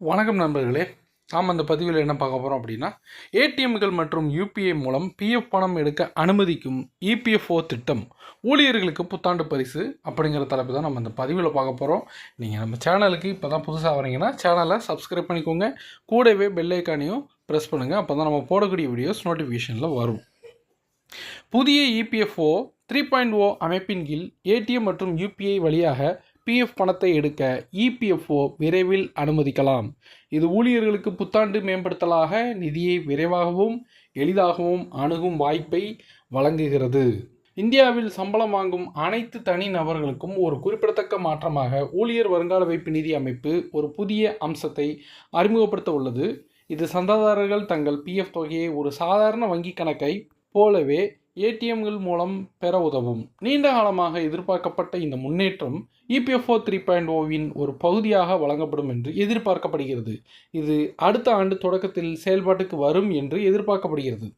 வணக்கம் நண்பர்களே. நாம் அந்த பதிவில் என்ன பார்க்க போகிறோம் அப்படின்னா ஏடிஎம்கள் மற்றும் யூபிஐ மூலம் பிஎஃப் பணம் எடுக்க அனுமதிக்கும் இபிஎஃப்ஓ திட்டம் ஊழியர்களுக்கு புத்தாண்டு பரிசு அப்படிங்கிற தலைப்பு தான் நம்ம அந்த பதிவில் பார்க்க போகிறோம் நீங்கள் நம்ம சேனலுக்கு இப்போ தான் புதுசாக வரீங்கன்னா சேனலை சப்ஸ்கிரைப் பண்ணிக்கோங்க. கூடவே பெல்லைக்கானையும் ப்ரெஸ் பண்ணுங்கள் அப்போ தான் நம்ம போடக்கூடிய வீடியோஸ் நோட்டிஃபிகேஷனில் வரும். புதிய EPFO three point O oh அமைப்பின் கீழ் ஏடிஎம் மற்றும் யூபிஐ வழியாக பிஎஃப் பணத்தை எடுக்க இபிஎஃப்ஓ விரைவில் அனுமதிக்கலாம். இது ஊழியர்களுக்கு புத்தாண்டு மேம்படுத்தலாக நிதியை விரைவாகவும் எளிதாகவும் அணுகும் வாய்ப்பை வழங்குகிறது. இந்தியாவில் சம்பளம் வாங்கும் அனைத்து தனி நபர்களுக்கும் ஒரு குறிப்பிடத்தக்க மாற்றமாக ஊழியர் வருங்கால வைப்பு நிதி அமைப்பு ஒரு புதிய அம்சத்தை அறிமுகப்படுத்த உள்ளது. இது சந்தாதாரர்கள் தங்கள் பிஎஃப் தொகையை ஒரு சாதாரண வங்கி கணக்கை போலவே ஏடிஎம்கள் மூலம் பெற உதவும். நீண்ட காலமாக எதிர்பார்க்கப்பட்ட இந்த முன்னேற்றம் இபிஎஃப்ஓ த்ரீ பாயிண்ட் ஓவின் ஒரு பகுதியாக வழங்கப்படும் என்று எதிர்பார்க்கப்படுகிறது. இது அடுத்த ஆண்டு தொடக்கத்தில் செயல்பாட்டுக்கு வரும் என்று எதிர்பார்க்கப்படுகிறது.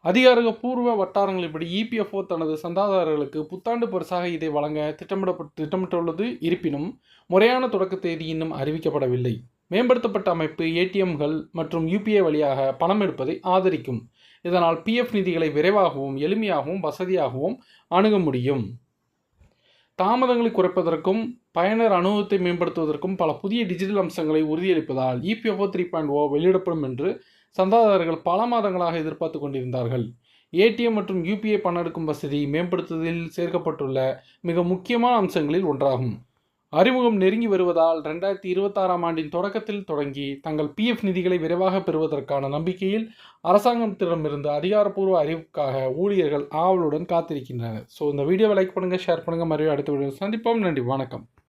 அதிகாரப்பூர்வ வட்டாரங்களின்படி இபிஎஃப்ஓ தனது சந்தாதாரர்களுக்கு புத்தாண்டு பரிசாக இதை வழங்க திட்டமிடப்பட்டு திட்டமிட்டுள்ளது இருப்பினும் முறையான தொடக்க தேதி இன்னும் அறிவிக்கப்படவில்லை. மேம்படுத்தப்பட்ட அமைப்பு ஏடிஎம்கள் மற்றும் யூபிஐ வழியாக பணம் எடுப்பதை ஆதரிக்கும். இதனால் பிஎஃப் நிதிகளை விரைவாகவும் எளிமையாகவும் வசதியாகவும் அணுக முடியும். தாமதங்களை குறைப்பதற்கும் பயனர் அனுபவத்தை மேம்படுத்துவதற்கும் பல புதிய டிஜிட்டல் அம்சங்களை உறுதியளிப்பதால் இபிஎஃப்ஓ த்ரீ பாயிண்ட் ஓ வெளியிடப்படும் என்று சந்தாதாரர்கள் பல மாதங்களாக எதிர்பார்த்து கொண்டிருந்தார்கள். ஏடிஎம் மற்றும் யூபிஐ பணம் எடுக்கும் வசதி மேம்படுத்துவதில் சேர்க்கப்பட்டுள்ள மிக முக்கியமான அம்சங்களில் ஒன்றாகும். அறிமுகம் நெருங்கி வருவதால் ரெண்டாயிரத்தி இருபத்தாறாம் ஆண்டின் தொடக்கத்தில் தொடங்கி தங்கள் பிஎஃப் நிதிகளை விரைவாக பெறுவதற்கான நம்பிக்கையில் அரசாங்கத்திடமிருந்து அதிகாரப்பூர்வ அறிவுக்காக ஊழியர்கள் ஆவலுடன் காத்திருக்கின்றனர். ஸோ இந்த வீடியோவை லைக் பண்ணுங்கள் ஷேர் பண்ணுங்கள் மறுபடியும் அடுத்த வீடியோ சந்திப்போம். நன்றி வணக்கம்.